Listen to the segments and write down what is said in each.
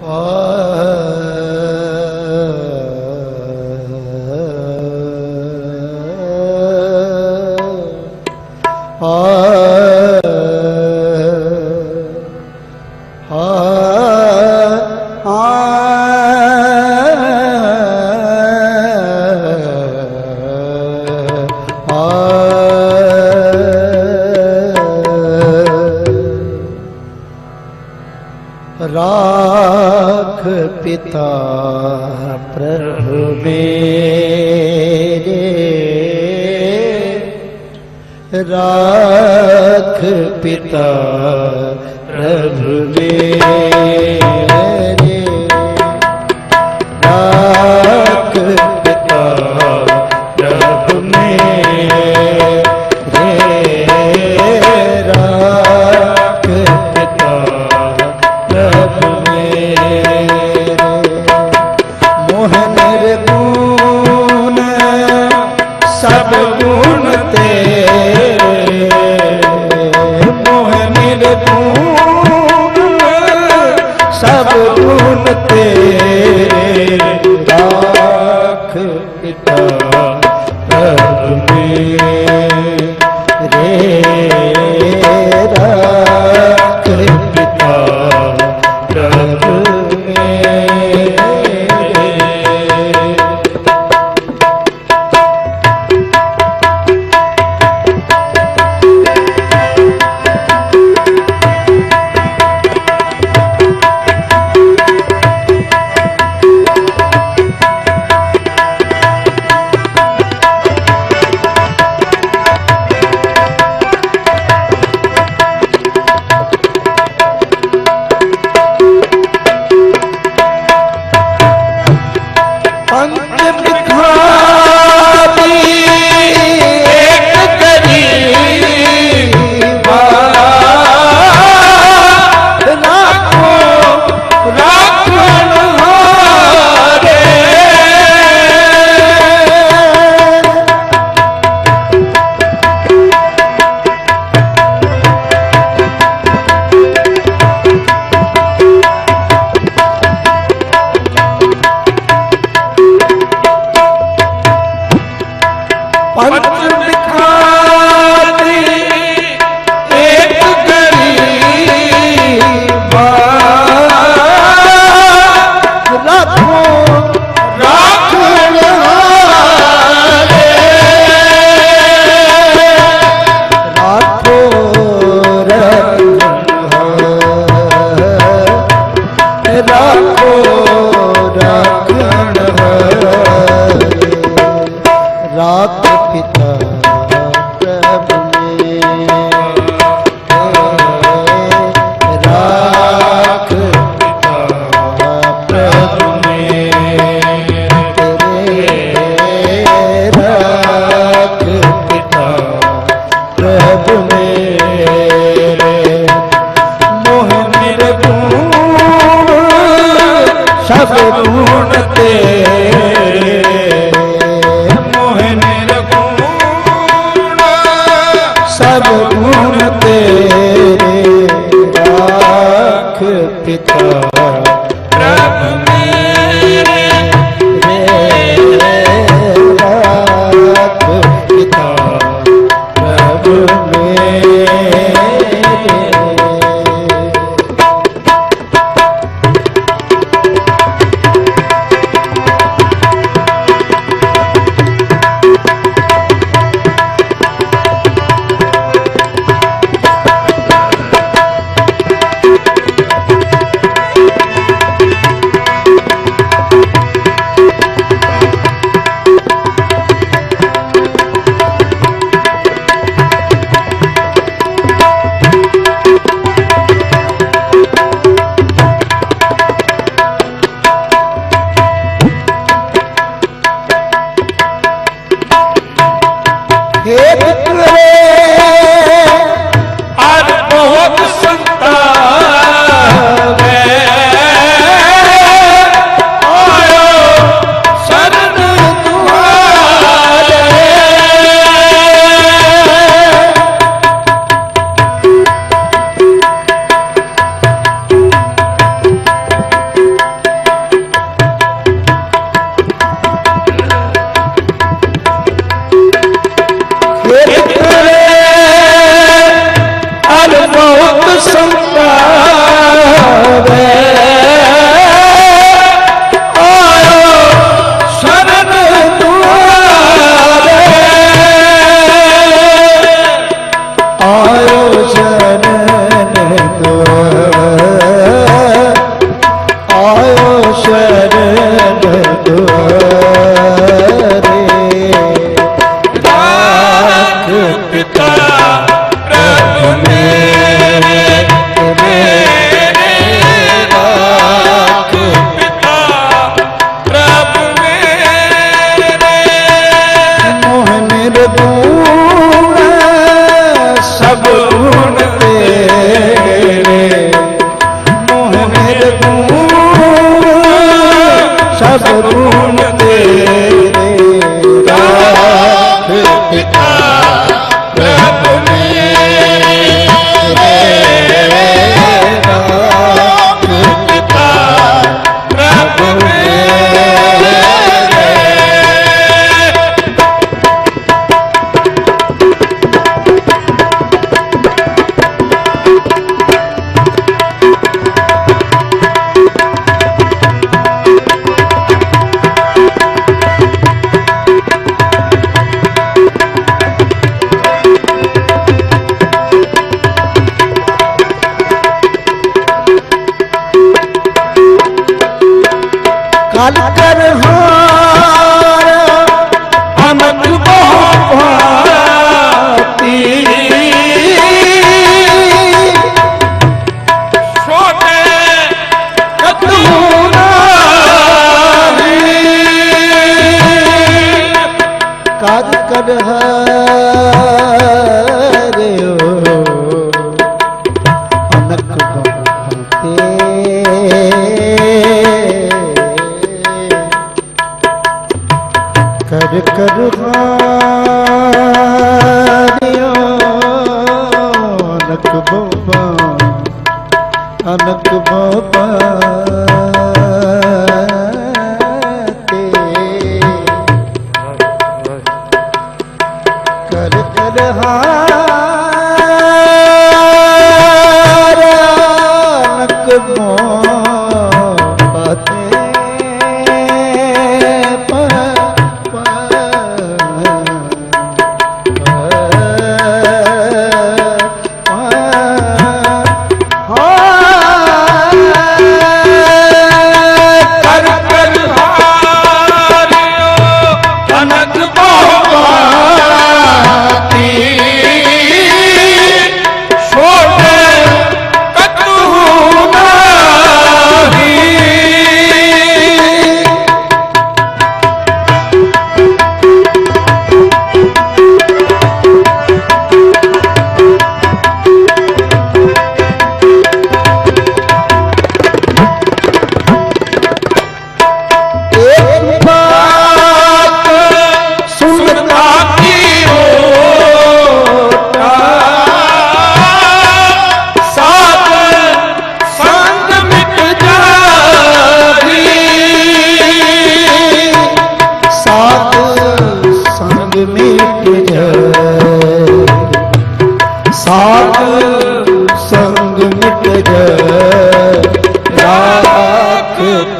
啊。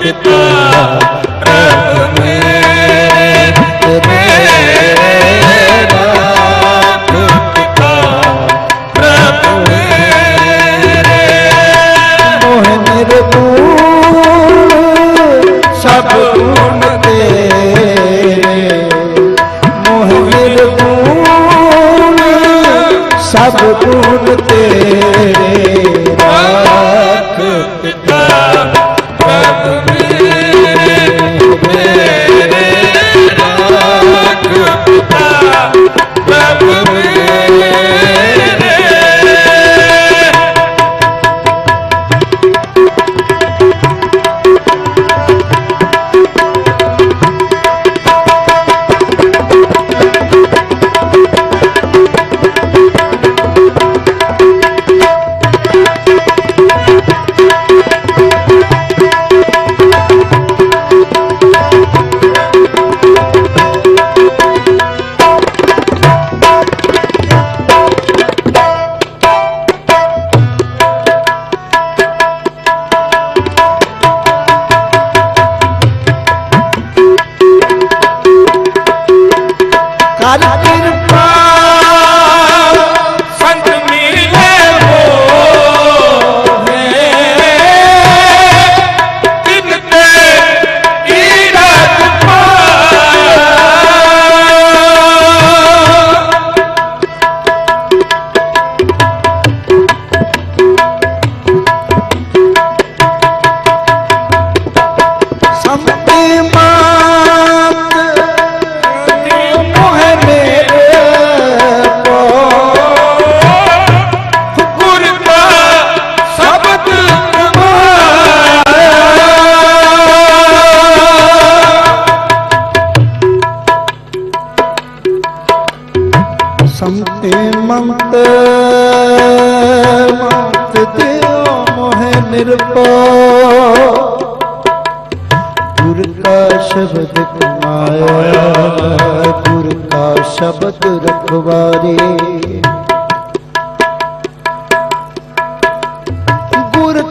te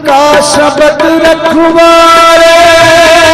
ਕਾ ਸ਼ਬਦ ਰਖਵਾਰੇ।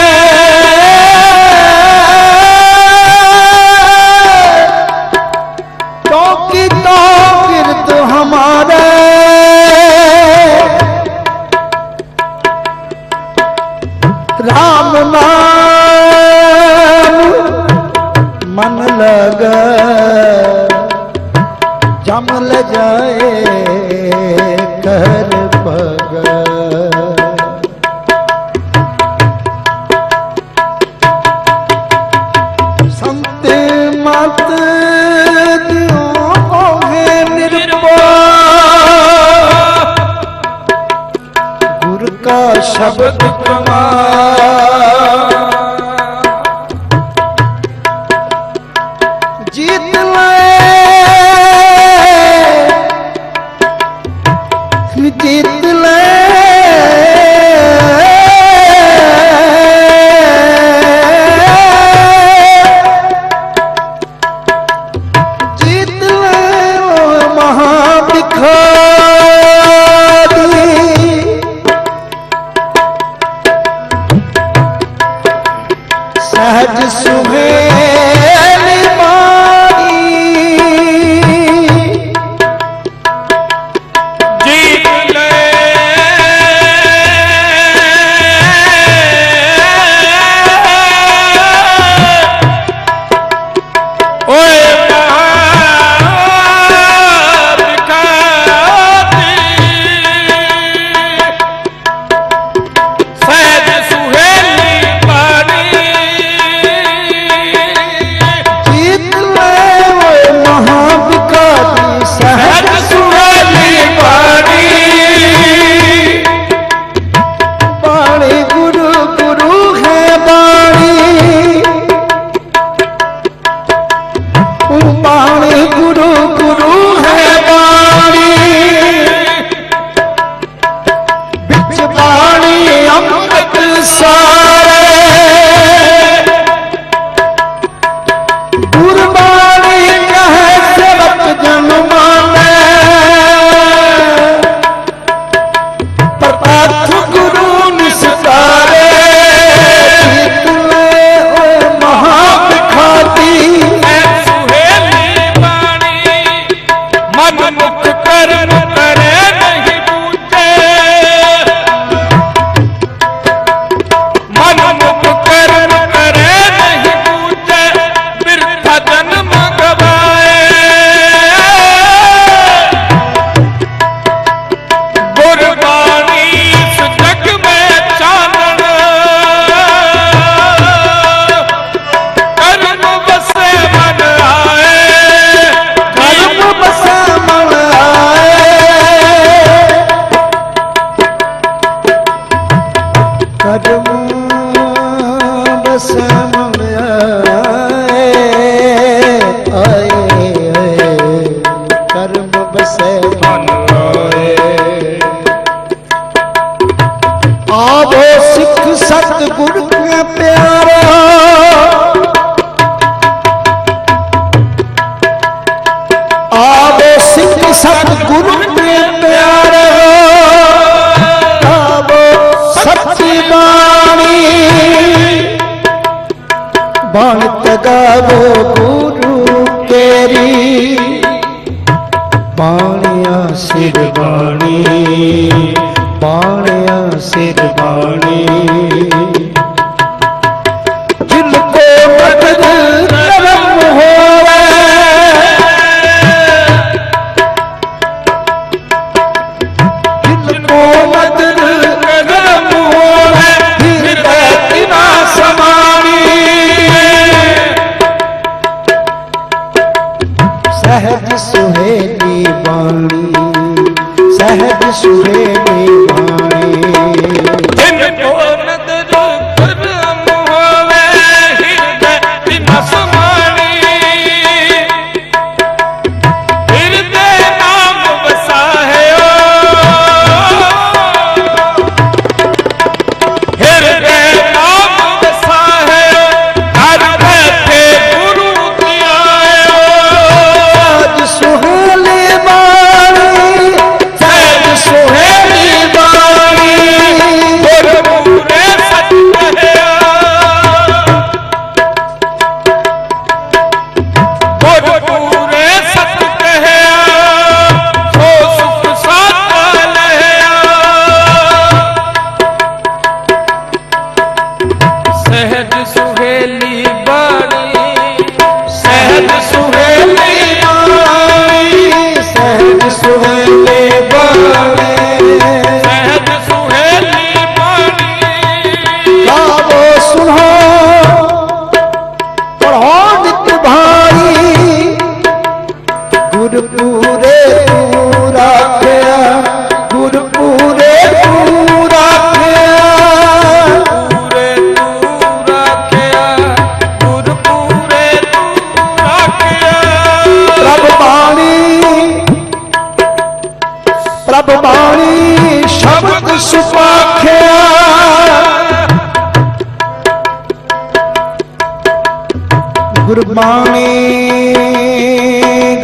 ਗੁਰਬਾਣੀ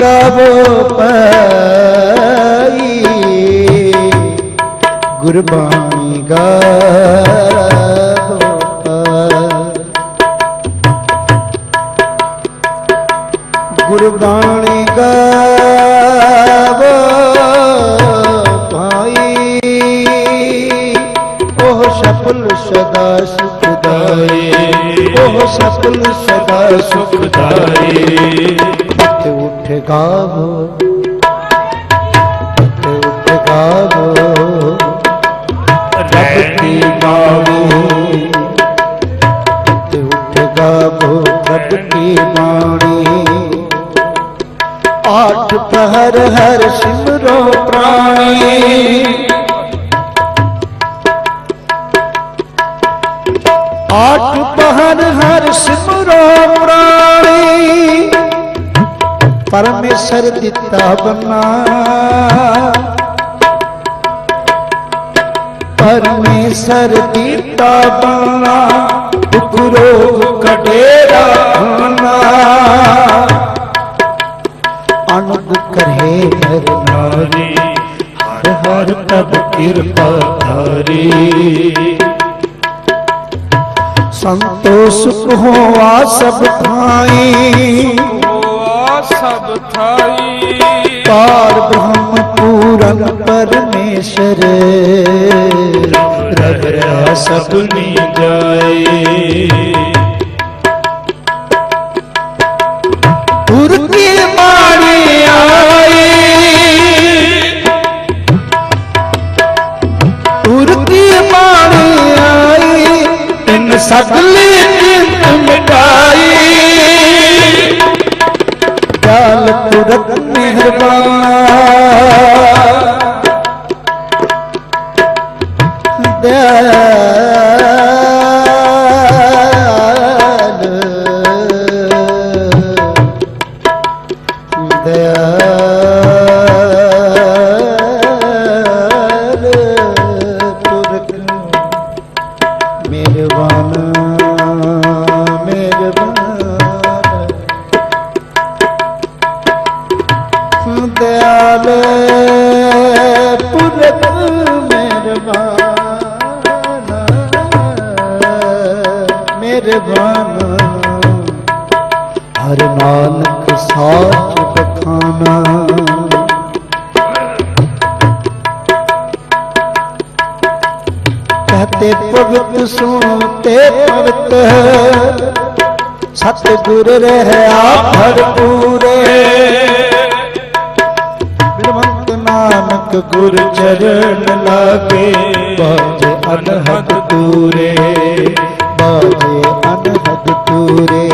ਗਾਵੋ ਪਈ ਗੁਰਬਾਣੀ ਗਾਵੋ ਪਈ ਗੁਰਬਾਣੀ ਗਾਵੋ ਭਾਈ। ਉਹ ਸਫਲ ਸਦਾ ਸੁਖਦਾਈ ਉਹ ਸਫਲ ਸਦਾ ਸੁਖਦਾਈ। ਤੇ ਉੱਠ ਗਾਵੋ ਤੇ ਉੱਠ ਗਾਵੋ। ਰੱਬ ਕੀ ਬਾਣੀ ਤੇ ਉੱਠ ਗਾਵੋ, ਰੱਬ ਕੀ ਬਾਣੀ ਆਠ ਪਹਿਰ ਹਰ ਸਿਮਰੋ ਪ੍ਰਾਣੀ। ਪਰਮੇਸ਼ਰ ਦਿੱਤਾ ਬੰਨਾ। ਪਰਮੇਸ਼ਰ ਦਿੱਤਾ ਬੰਨਾ, ਦੁਖ ਰੋਗ ਕਟੇਰਾ ਖਾਨਾ ਅਨੰਦ ਕਰੇ ਨਰ ਨਾਰੀ, ਹਰ ਹਰ ਤਬ ਕਿਰਪਾ ਧਾਰੀ। ਸੰਤੋਸ਼ ਹੋਆ ਸਭ ਥਾਈ। ਥਾਈ ਪਾਰ ਬ੍ਰਹਮ ਪੂਰਨ ਪਰਮੇਸ਼ਰ ਰਬ ਰਾ ਸਭਨੀ ਜਾਏ। ਤਿੰਨ ਕਹਤੇ ਭਗਤ ਸੁਣਤੇ ਭਗਤ। ਸਤਿਗੁਰ ਰਹਿਆ ਭਰਪੂਰੇ। ਬਿਰਮੰਤ ਨਾਨਕ ਗੁਰ ਚਰਨ ਲਾਗੇ ਬਾਜੇ ਅਨਹਦ ਪੂਰੇ ਬਾਜੇ ਅਨਹਦ ਪੂਰੇ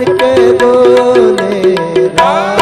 ਕਰਕੇ ਬੋਲੇ ਰਾਮ